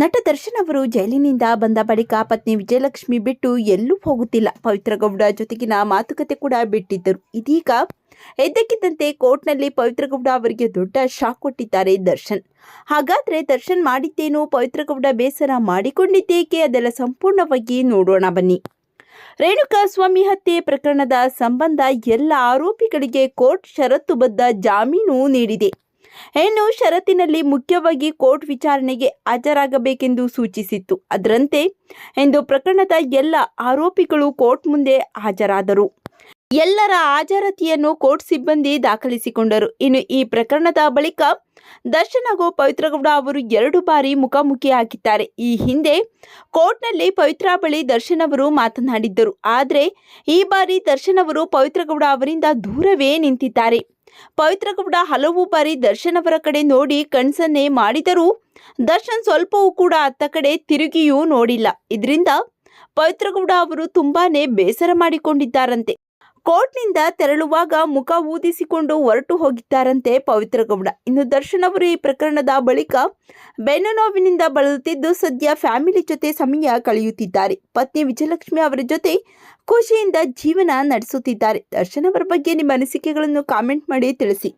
ನಟ ದರ್ಶನ್ ಅವರು ಜೈಲಿನಿಂದ ಬಂದ ಬಳಿಕ ಪತ್ನಿ ವಿಜಯಲಕ್ಷ್ಮಿ ಬಿಟ್ಟು ಎಲ್ಲೂ ಹೋಗುತ್ತಿಲ್ಲ. ಪವಿತ್ರ ಗೌಡ ಜೊತೆಗಿನ ಮಾತುಕತೆ ಕೂಡ ಬಿಟ್ಟಿದ್ದರು. ಇದೀಗ ಎದ್ದಕ್ಕಿದ್ದಂತೆ ಕೋರ್ಟ್ನಲ್ಲಿ ಪವಿತ್ರಗೌಡ ಅವರಿಗೆ ದೊಡ್ಡ ಶಾಕ್ ಕೊಟ್ಟಿದ್ದಾರೆ ದರ್ಶನ್. ಹಾಗಾದ್ರೆ ದರ್ಶನ್ ಮಾಡಿದ್ದೇನು? ಪವಿತ್ರಗೌಡ ಬೇಸರ ಮಾಡಿಕೊಂಡಿದ್ದೇಕೆ? ಅದೆಲ್ಲ ಸಂಪೂರ್ಣವಾಗಿ ನೋಡೋಣ ಬನ್ನಿ. ರೇಣುಕಾ ಸ್ವಾಮಿ ಹತ್ಯೆ ಪ್ರಕರಣದ ಸಂಬಂಧ ಎಲ್ಲ ಆರೋಪಿಗಳಿಗೆ ಕೋರ್ಟ್ ಷರತ್ತುಬದ್ಧ ಜಾಮೀನು ನೀಡಿದೆ. ಹೆಣ್ಣು ಷರತ್ತಿನಲ್ಲಿ ಮುಖ್ಯವಾಗಿ ಕೋರ್ಟ್ ವಿಚಾರಣೆಗೆ ಹಾಜರಾಗಬೇಕೆಂದು ಸೂಚಿಸಿತ್ತು. ಅದರಂತೆ ಎಂದು ಪ್ರಕರಣದ ಎಲ್ಲ ಆರೋಪಿಗಳು ಕೋರ್ಟ್ ಮುಂದೆ ಹಾಜರಾದರು. ಎಲ್ಲರ ಹಾಜರತಿಯನ್ನು ಕೋರ್ಟ್ ಸಿಬ್ಬಂದಿ ದಾಖಲಿಸಿಕೊಂಡರು. ಇನ್ನು ಈ ಪ್ರಕರಣದ ಬಳಿಕ ದರ್ಶನ್ ಹಾಗೂ ಪವಿತ್ರಗೌಡ ಅವರು ಎರಡು ಬಾರಿ ಮುಖಾಮುಖಿ ಹಾಕಿದ್ದಾರೆ ಈ ಹಿಂದೆ ಕೋರ್ಟ್ನಲ್ಲಿ ಪವಿತ್ರ ಬಳಿ ದರ್ಶನ್ ಅವರು ಮಾತನಾಡಿದ್ದರು. ಆದರೆ ಈ ಬಾರಿ ದರ್ಶನ್ ಅವರು ಪವಿತ್ರಗೌಡ ಅವರಿಂದ ದೂರವೇ ನಿಂತಿದ್ದಾರೆ. ಪವಿತ್ರಗೌಡ ಹಲವು ಬಾರಿ ದರ್ಶನ್ ಅವರ ಕಡೆ ನೋಡಿ ಕಣ್ಸನ್ನೆ ಮಾಡಿದರೂ ದರ್ಶನ್ ಸ್ವಲ್ಪವೂ ಕೂಡ ಅತ್ತ ಕಡೆ ತಿರುಗಿಯೂ ನೋಡಿಲ್ಲ. ಇದರಿಂದ ಪವಿತ್ರಗೌಡ ಅವರು ತುಂಬಾನೇ ಬೇಸರ ಮಾಡಿಕೊಂಡಿದ್ದಾರಂತೆ. ಕೋರ್ಟ್ನಿಂದ ತೆರಳುವಾಗ ಮುಖ ಊದಿಸಿಕೊಂಡು ಹೊರಟು ಹೋಗಿದ್ದಾರಂತೆ ಪವಿತ್ರಗೌಡ ಇನ್ನು ದರ್ಶನ್ ಅವರು ಈ ಪ್ರಕರಣದ ಬಳಿಕ ಬೆನ್ನು ನೋವಿನಿಂದ ಬಳಲುತ್ತಿದ್ದು ಸದ್ಯ ಫ್ಯಾಮಿಲಿ ಜೊತೆ ಸಮಯ ಕಳೆಯುತ್ತಿದ್ದಾರೆ. ಪತ್ನಿ ವಿಜಯಲಕ್ಷ್ಮಿ ಅವರ ಜೊತೆ ಖುಷಿಯಿಂದ ಜೀವನ ನಡೆಸುತ್ತಿದ್ದಾರೆ. ದರ್ಶನ್ ಅವರ ಬಗ್ಗೆ ನಿಮ್ಮ ಅನಿಸಿಕೆಗಳನ್ನು ಕಾಮೆಂಟ್ ಮಾಡಿ ತಿಳಿಸಿ.